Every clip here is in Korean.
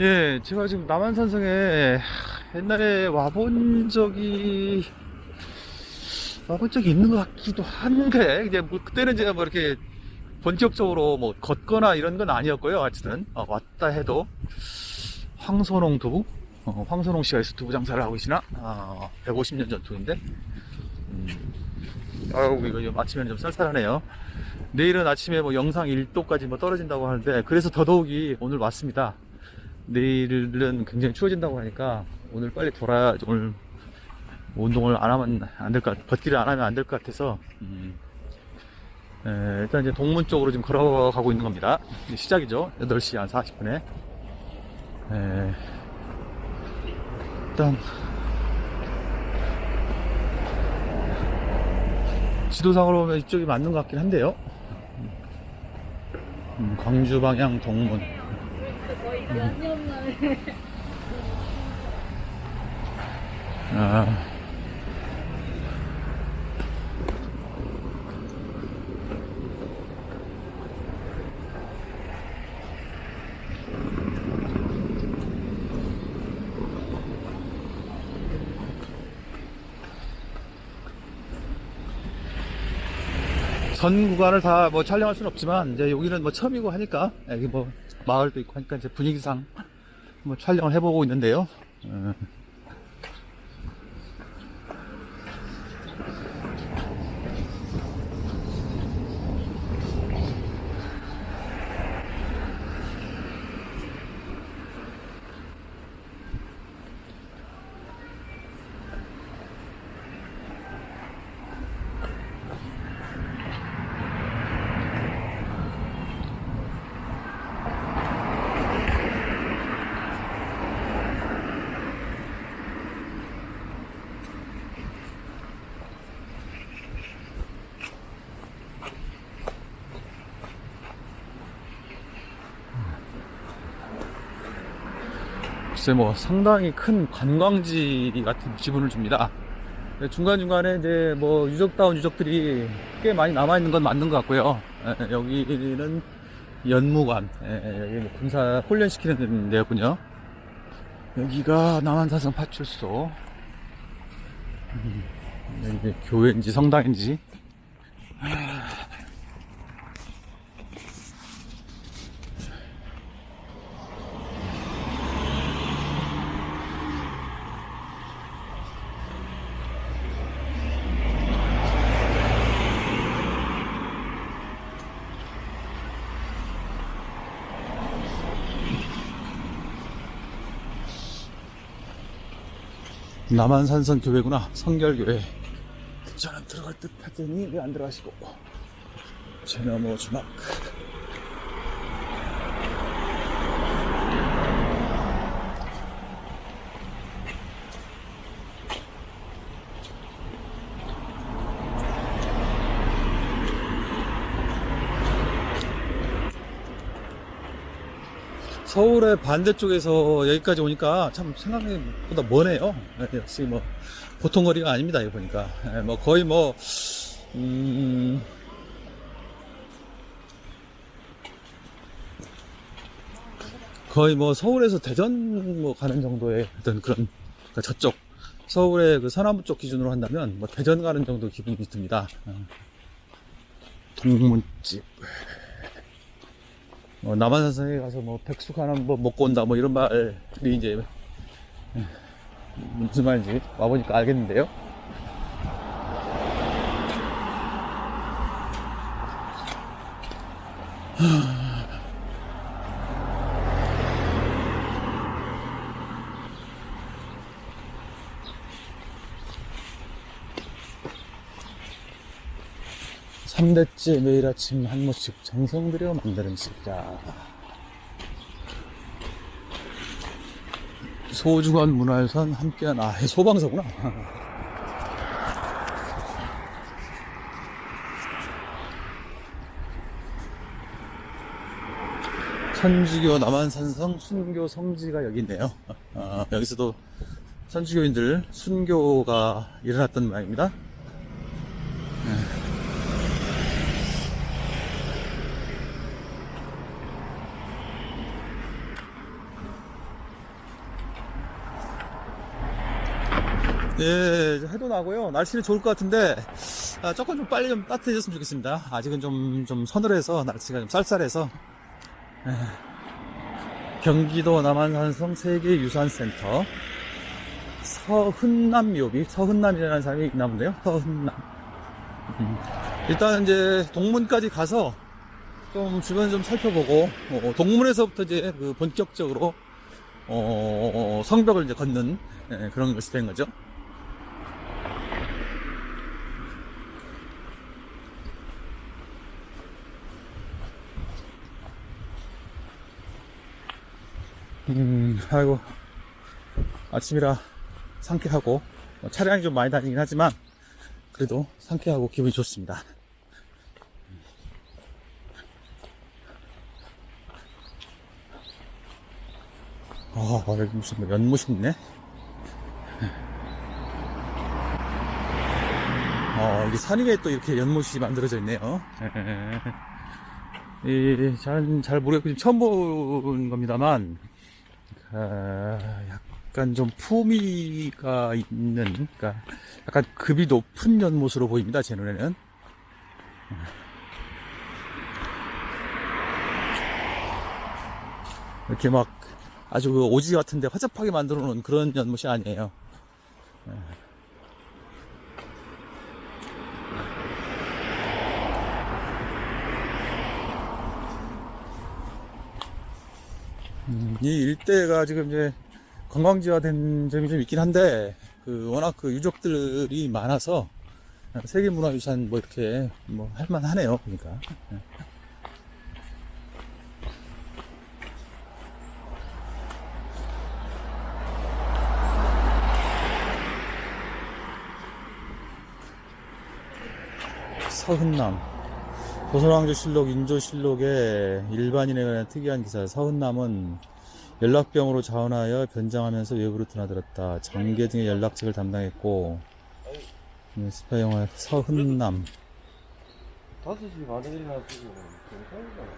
예, 제가 지금 남한산성에 옛날에 와본 적이 와본 적이 있는 것 같기도 한데 이제 뭐 그때는 제가 뭐 이렇게 본격적으로 뭐 걷거나 이런 건 아니었고요. 어쨌든 어, 왔다 해도 황선홍 두부, 어, 황선홍 씨가 있어 두부 장사를 하고 계시나? 아, 150년 전통인데. 음. 아우 이거 좀 아침에는 좀 쌀쌀하네요. 내일은 아침에 뭐 영상 1도까지 뭐 떨어진다고 하는데 그래서 더더욱이 오늘 왔습니다. 내일은 굉장히 추워진다고 하니까 오늘 빨리 돌아 오늘 운동을 안 하면 안 될 것 같, 걷기를 안 하면 안 될 것 같아서 음, 에, 일단 이제 동문 쪽으로 지금 걸어가고 있는 겁니다. 시작이죠. 8시 한 40분에. 에, 일단 지도상으로 보면 이쪽이 맞는 것 같긴 한데요. 음, 광주 방향 동문. 아. 전 구간을 다 뭐 촬영할 수는 없지만 이제 여기는 뭐 처음이고 하니까 여기 뭐 마을도 있고 하니까 이제 분위기상 뭐 촬영을 해보고 있는데요. 글쎄 뭐 상당히 큰 관광지 같은 기분을 줍니다. 중간중간에 이제 뭐 유적다운 유적들이 꽤 많이 남아있는 건 맞는 것 같고요. 에, 여기는 연무관, 에, 여기 뭐 군사 훈련시키는 데였군요. 여기가 남한사성 파출소. 음, 여기 교회인지 성당인지. 남한산성 교회구나. 성결교회. 저는 들어갈 듯 하더니 왜 안 들어가시고. 제너머 주막. 서울의 반대쪽에서 여기까지 오니까 참 생각보다 머네요. 예, 역시 뭐 보통 거리가 아닙니다. 여기 보니까 예, 뭐 거의 뭐 음, 거의 뭐 서울에서 대전 뭐 가는 정도의 어떤 그런 그러니까 저쪽 서울의 그 서남부 쪽 기준으로 한다면 뭐 대전 가는 정도 기분이 듭니다. 어. 동문집. 뭐 남한산성에 가서 뭐 백숙 하나 뭐 먹고 온다 뭐 이런 말이 이제 무슨 말인지 와보니까 알겠는데요. 삼대째 매일 아침 한 모씩 정성 들여 만드는 식자. 소중한 문화유산 함께한, 아, 소방서구나. 천주교 남한산성 순교 성지가 여기 있네요. 아, 여기서도 천주교인들 순교가 일어났던 모양입니다. 예, 해도 나고요. 날씨는 좋을 것 같은데, 아, 조금 좀 빨리 좀 따뜻해졌으면 좋겠습니다. 아직은 좀, 좀 서늘해서, 날씨가 좀 쌀쌀해서. 예. 경기도 남한산성 세계유산센터. 서흔남 묘비, 서흔남이라는 사람이 있나 본데요. 서흔남. 음. 일단 이제 동문까지 가서 좀 주변 좀 살펴보고, 어, 동문에서부터 이제 그 본격적으로, 어, 성벽을 이제 걷는 예, 그런 것이 된 거죠. 음, 아이고, 아침이라 상쾌하고, 뭐 차량이 좀 많이 다니긴 하지만, 그래도 상쾌하고 기분이 좋습니다. 아, 여기 무슨 뭐 연못이 있네? 어, 이게 산 위에 또 이렇게 연못이 만들어져 있네요. 이, 잘, 잘 모르겠고, 지금 처음 본 겁니다만, 아, 약간 좀 품위가 있는, 그러니까 약간 급이 높은 연못으로 보입니다, 제 눈에는. 이렇게 막 아주 그 오지 같은데 화잡하게 만들어 놓은 그런 연못이 아니에요. 음, 이 일대가 지금 이제 관광지화된 점이 좀 있긴 한데 그 워낙 그 유적들이 많아서 세계 문화유산 뭐 이렇게 뭐 할만하네요. 그러니까. 서흔남 조선왕조실록 인조실록에 일반인에 관한 특이한 기사 서흔남은 연락병으로 자원하여 변장하면서 외부로 드나들었다 장계 등의 연락직을 담당했고 음, 스파 영화 서흔남 5시 반에 일어나시고 괜찮잖아.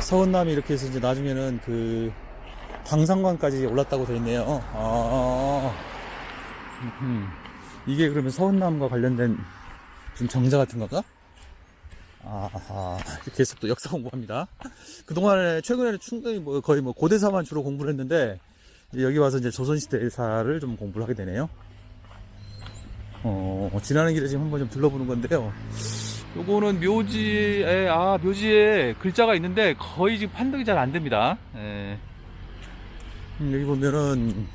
서흔남이 이렇게 해서 이제 나중에는 그 광산관까지 올랐다고 돼 있네요 아, 음. 이게 그러면 서흔남과 관련된 무슨 정자 같은 건가? 아하, 이렇게 해서 또 역사 공부합니다. 그동안에, 최근에는 충분히 뭐 거의 뭐 고대사만 주로 공부를 했는데, 여기 와서 이제 조선시대사를 좀 공부를 하게 되네요. 어, 지나는 길에 지금 한번 좀 둘러보는 건데요. 요거는 묘지에, 아, 묘지에 글자가 있는데 거의 지금 판독이 잘 안 됩니다. 예. 음, 여기 보면은,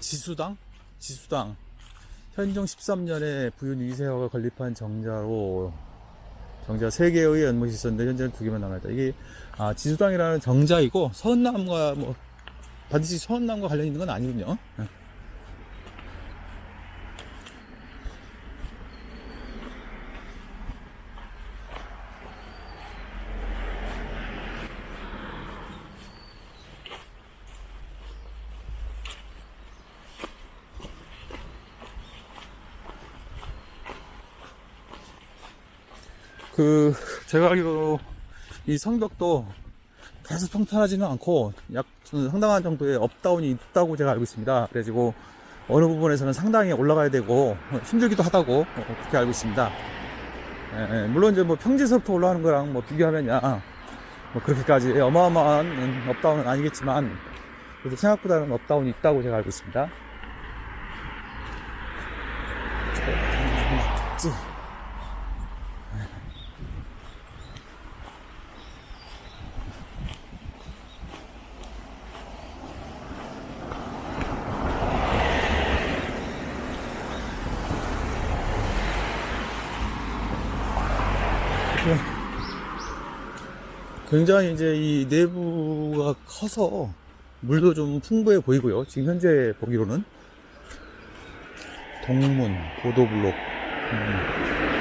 지수당? 지수당. 현종 13년에 부윤 이세화가 건립한 정자로 정자 3개의 연못이 있었는데 현재는 2개만 남아있다. 이게 아, 지수당이라는 정자이고 서은남과 뭐 반드시 서은남과 관련 있는 건 아니군요. 그 제가 알기로 이 성벽도 계속 평탄하지는 않고 약 상당한 정도의 업다운이 있다고 제가 알고 있습니다. 그래가지고 어느 부분에서는 상당히 올라가야 되고 힘들기도 하다고 어, 그렇게 알고 있습니다. 예, 예, 물론 이제 뭐 평지서부터 올라가는 거랑 뭐 비교하면야 뭐 그렇게까지 어마어마한 음, 업다운은 아니겠지만 그래도 생각보다는 업다운이 있다고 제가 알고 있습니다. 굉장히 이제 이 내부가 커서 물도 좀 풍부해 보이고요. 지금 현재 보기로는 동문, 보도블록. 음.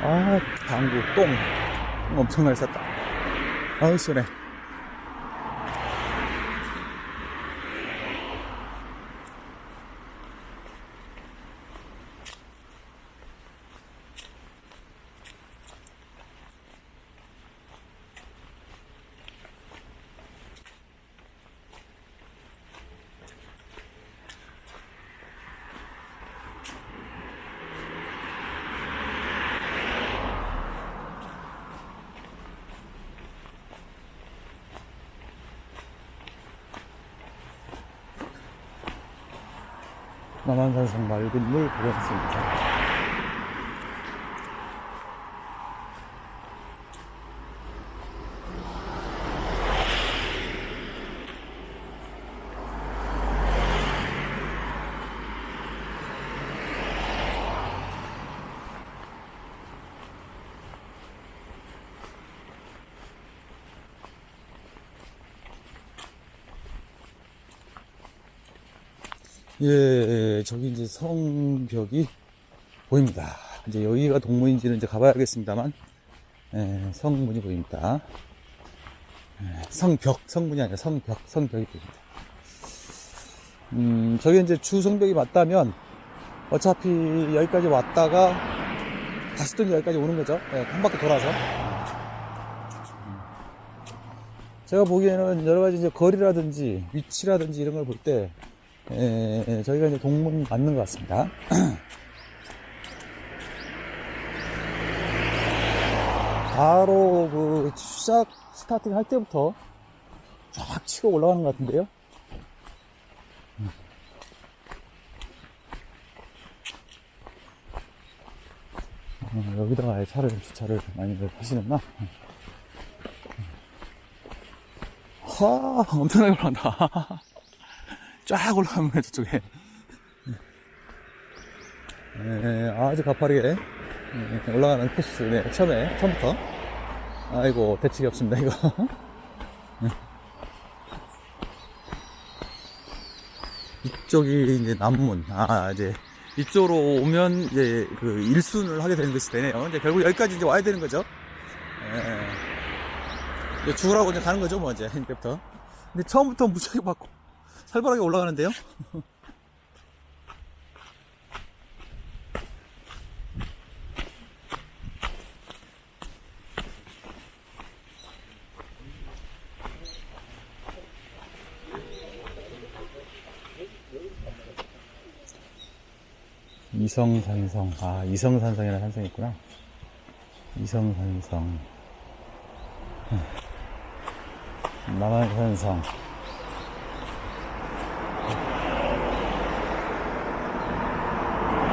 아, 방구, 똥. 똥 엄청나게 쌌다. 아우, 시원해. 남한산성 맑은 물 보겠습니다. 예, 저기 이제 성벽이 보입니다. 이제 여기가 동문인지는 이제 가봐야겠습니다만, 예, 성문이 보입니다. 예, 성벽, 성문이 아니라 성벽, 성벽이 보입니다. 음, 저게 이제 주성벽이 맞다면, 어차피 여기까지 왔다가, 다시 또 여기까지 오는 거죠. 예, 한 바퀴 돌아서. 음. 제가 보기에는 여러 가지 이제 거리라든지 위치라든지 이런 걸 볼 때, 예, 예, 저희가 이제 동문 맞는 것 같습니다. 바로 그 시작 스타팅 할 때부터 쫙 치고 올라가는 것 같은데요. 어, 여기다가 차를 주차를 많이들 하시는구나. 하, 엄청나게 올라간다. 쫙 올라가면 저쪽에. 네, 아주 가파르게 네, 올라가는 코스. 네, 처음에, 처음부터. 아이고, 대책이 없습니다, 이거. 네. 이쪽이 이제 남문. 아, 이제 이쪽으로 오면 이제 그 일순을 하게 되는 것이 되네요. 이제 결국 여기까지 이제 와야 되는 거죠. 예. 이제 죽으라고 이제 가는 거죠, 뭐, 이제, 이때부터. 근데 처음부터 무척이 막 살벌하게 올라가는데요. 이성산성. 아, 이성산성이라는 산성이 있구나. 이성산성. 남한산성.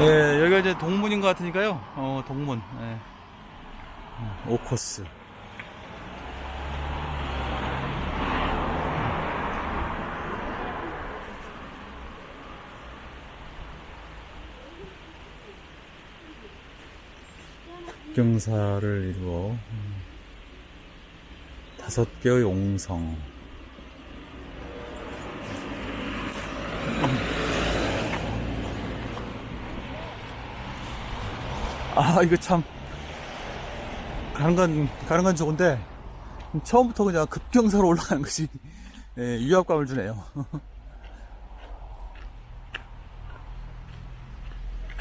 예, 여기가 이제 동문인 것 같으니까요. 어, 동문. 예. 어, 오코스. 경사를 이루어 음, 다섯 개의 옹성. 아, 이거 참, 가는 건, 가는 건 좋은데, 처음부터 그냥 급경사로 올라가는 것이, 예, 위압감을 주네요.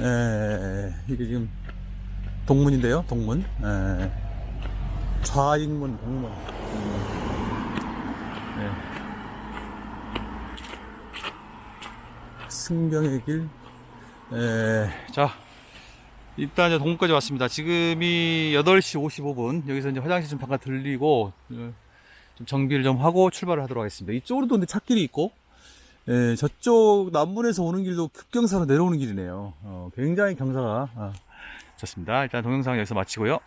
예, 이게 지금, 동문인데요, 동문. 예, 좌익문, 동문. 예. 승병의 길. 예, 자, 일단 이제 동문까지 왔습니다. 지금이 8시 55분. 여기서 이제 화장실 좀 잠깐 들리고, 어, 좀 정비를 좀 하고 출발을 하도록 하겠습니다. 이쪽으로도 근데 찾길이 있고, 예, 저쪽 남문에서 오는 길도 급경사로 내려오는 길이네요. 어, 굉장히 경사가 어, 좋습니다. 일단 동영상 여기서 마치고요.